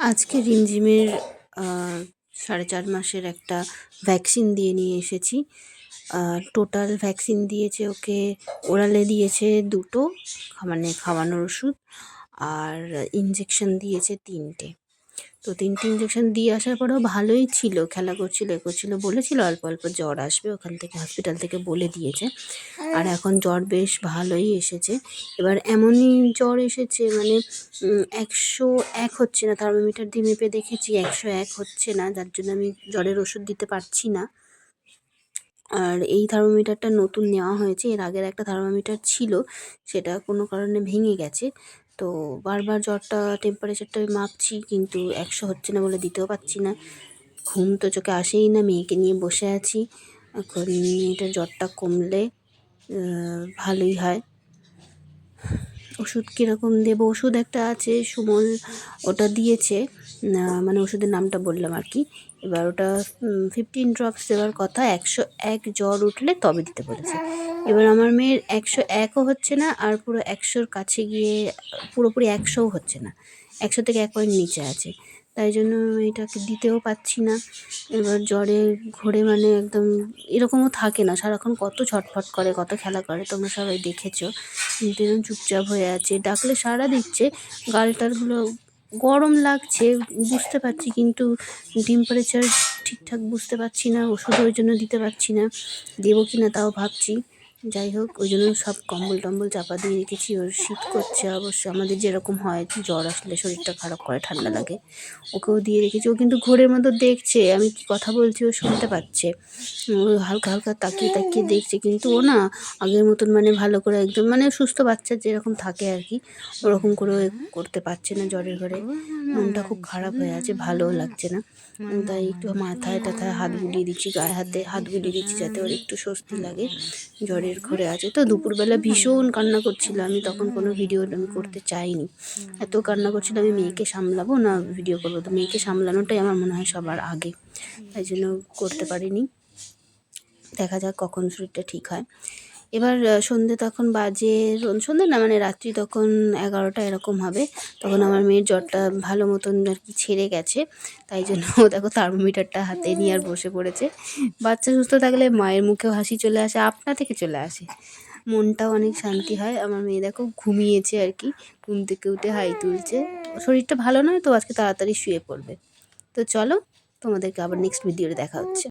আজকে রিমঝিমের সাড়ে চার মাসের একটা ভ্যাকসিন দিয়ে নিয়ে এসেছি। টোটাল ভ্যাকসিন দিয়েছে ওকে, ওরালে দিয়েছে দুটো মানে খাওয়ানোর ওষুধ, আর ইঞ্জেকশন দিয়েছে তিনটে। তো তিনটে ইঞ্জেকশন দিয়ে আসার পরেও ভালোই ছিল খেলা করছিল এ করছিল বলেছিল অল্প অল্প জ্বর আসবে ওখান থেকে হসপিটাল থেকে বলে দিয়েছে। আর এখন জ্বর বেশ ভালোই এসেছে। এবার এমনই জ্বর এসেছে মানে একশো এক হচ্ছে না থার্মোমিটার দিয়ে মেপে দেখেছি একশো এক হচ্ছে না যার জন্য আমি জ্বরের ওষুধ দিতে পারছি না। আর এই থার্মোমিটারটা নতুন নেওয়া হয়েছে এর আগের একটা থার্মোমিটার ছিল সেটা কোনো কারণে ভেঙে গেছে। তো বারবার জ্বরটা টেম্পারেচারটা আমি মাপছি কিন্তু একশো হচ্ছে না বলে দিতেও পারছি না। ঘুম তো চোখে আসেই না, মেয়েকে নিয়ে বসে আছি। এখন মেয়েটার জ্বরটা কমলে ভালোই হয়। ওষুধ কীরকম দেবো? ওষুধ একটা আছে, সুমল ওটা দিয়েছে। মানে ওষুধের নামটা বললাম আর কি। এবার ওটা ফিফটিন ড্রপস দেওয়ার কথা, একশো এক জ্বর উঠলে তবে দিতে বলেছে। এবার আমার মেয়ের একশো একও হচ্ছে না, আর পুরো একশোর কাছে গিয়ে পুরোপুরি একশোও হচ্ছে না। একশো থেকে এক পয়েন্ট নিচে আছে। তাই জন্য এটাকে দিতেও পাচ্ছি না। এবার জ্বরে ঘোরে মানে একদম এরকমও থাকে না। সারাক্ষণ কত ছটফট করে, কত খেলা করে, তোমরা সবাই দেখেছ। কিন্তু চুপচাপ হয়ে আছে। ডাকলে সারা দিচ্ছে, গালটালগুলো গরম লাগছে, বুঝতে পারছি কিন্তু টেম্পারেচার ঠিকঠাক বুঝতে পারছি না, ওষুধ ওই জন্য দিতে পারছি না, দেবো কি না তাও ভাবছি। যাই হোক ওই জন্য সব কম্বল টম্বল চাপা দিয়ে রেখেছি। ওর শীত করছে অবশ্য। আমাদের যেরকম হয়, জ্বর আসলে শরীরটা খারাপ করে, ঠান্ডা লাগে। ওকেও দিয়ে রেখেছি। ও কিন্তু ঘোরের মতো দেখছে। আমি কি কথা বলছি? ও শুনতে পাচ্ছে। ও হালকা হালকা তাকিয়ে তাকিয়ে দেখছে। কিন্তু ও না আগের মতন মানে ভালো করে একদম মানে সুস্থ বাচ্চা যেরকম থাকে আর কি, ওরকম করে করতে পারছে না জ্বরের ঘরে। মনটা খুব খারাপ হয়ে আছে, ভালোও লাগছে না। তাই একটু মাথায় টাথায় হাত বুলিয়ে দিচ্ছি, গায়ে হাতে হাত বুলিয়ে দিচ্ছি যাতে ওর একটু স্বস্তি লাগে জ্বরের ঘরে আছে। তো দুপুরবেলা ভীষণ কান্না করছিল। আমি তখন কোনো ভিডিও আমি করতে চাইনি। এত কান্না করছিল আমি মেয়েকে সামলাবো না ভিডিও করব? তো মেয়েকে সামলানোটাই আমার মনে হয় সবার আগে। তাই জন্য করতে পারিনি। দেখা যাক কখন শরীরটা ঠিক হয়। এবার সন্ধে তখন বাজে, সন্ধে না মানে রাত্রি তখন এগারোটা এরকম হবে। তখন আমার মেয়ের জ্বরটা ভালো মতন আর কি ছেড়ে গেছে। তাই জন্য দেখো থার্মোমিটারটা হাতে নিয়ে আর বসে পড়েছে। বাচ্চা সুস্থ থাকলে মায়ের মুখেও হাসি চলে আসে, আপনা থেকে চলে আসে। মনটাও অনেক শান্তি হয়। আমার মেয়ে দেখো ঘুমিয়েছে আর কি, ঘুম থেকে উঠে হাই তুলছে। শরীরটা ভালো নয় তো, আজকে তাড়াতাড়ি শুয়ে পড়বে। তো চলো, তোমাদেরকে আবার নেক্সট ভিডিওতে দেখা হচ্ছে।